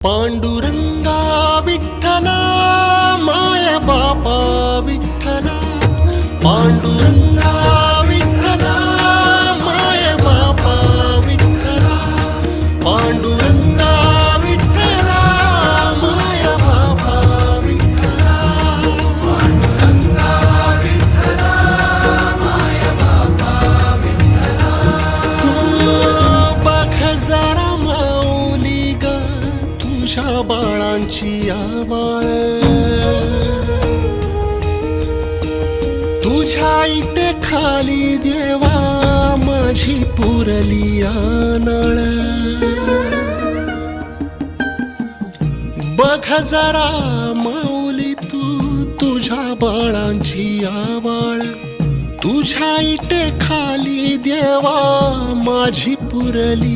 పాండురంగా విఠల మాయ బాపా విఠల. పాండురంగా अशा बाळांची आबाळ तुझ्या इटे खाली देवा माझी पुरली आनळ. बघ जरा माऊली तू तुझ्या बाळांची आबाळ तुझ्या इटे खाली देवा माझी पुरली